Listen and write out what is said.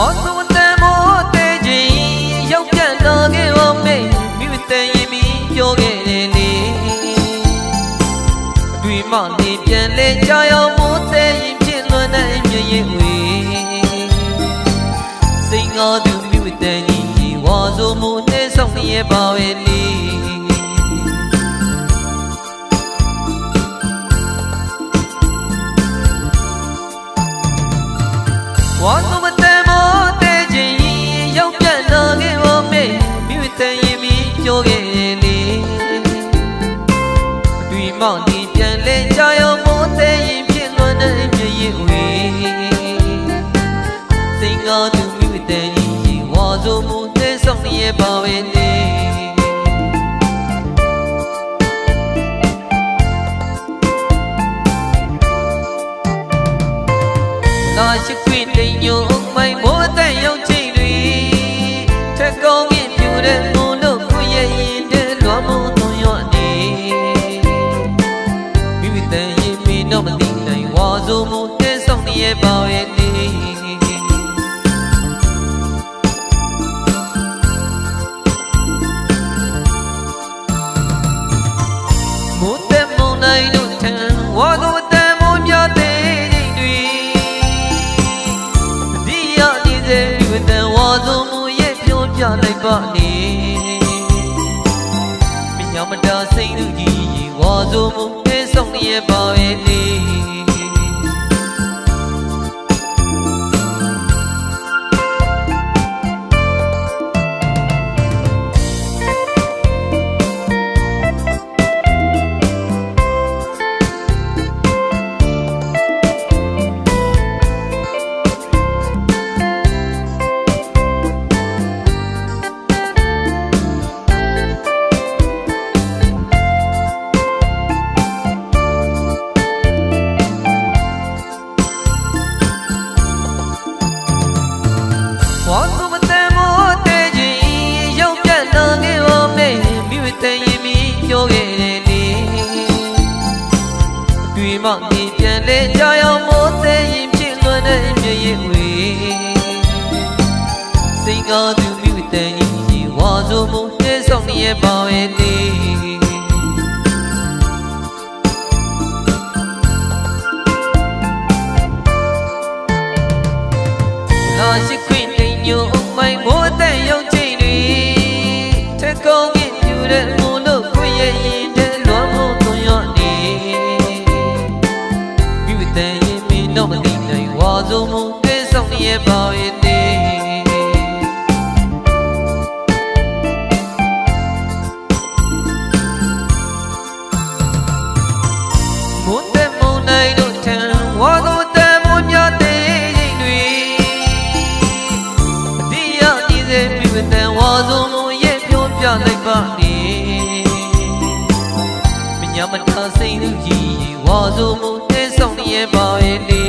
ဝါစုံတန်မိုးတဲ့ချင်းရောက်ပြန်တော့ခဲ့ဝမေမိမတန်ရင်မီပြောခဲ့တယ်လေအတွေ့မှနေပြန်လဲကြောင်ရောက်မိုးတဲ့ရင်ဖြစ်လွန်တဲ့မြရင်ဝေစိန်ငါသူမိမတန်ကြီးဝါစုံမိုးနဲ့ဆောင်နေရပါပဲလေဝါသူမတန်မော စိန်ကားသူမိမတန်ကြီးဝါဆိုမှုတဲ့ဆောင်ရပါပဲလေလာရှိခွေတိမ်ညုံမိုင်မိုးတဲ့ရောက်ချိန်တွေထက်ကောင်းရင်ပြူတဲ့မုံတို့ကိုရဲ့ရင်တဲ့လွမ်းမိုးသွန်ရွနေမိမိတန်ရင် လိုက်ပါနေမြညာမတာစိတ်သူကြီးဝါသောမူနဲ့ဆောင်နေပါရဲ့လေ အတွေ့မှနေပြန်လဲကြောင်ရောက်မိုးတဲ့ရင်ဖြစ်လွန်တဲ့မြရင်ဝေစိန်ကားသူမိမတန်ကြီးဝါဆိုမိုးနဲ့ဆောင်နေရပါရဲ့လေလာရှိခွင့်တိမ်ညိုအမိုင်မိုးတဲ့ရောက်ချိန်တွေထက်ကောင်းရင်ပြူတဲ့ နိုင်ဝါစုံမှုကဲဆောင်နေရဲ့ပါရဲ့နေမွန်းတဲ့မုန်တိုင်းတို့ထံဝါသောတန်မိုးများတဲ့ချိန်တွေအတိယကြီးစေမြူတန်ဝါစုံမရဲ့ပြောပြလိုက်ပါနေမညာမတာစိတ်သူကြီးဝါစုံမနဲ့ဆောင်နေရပါရဲ့လေ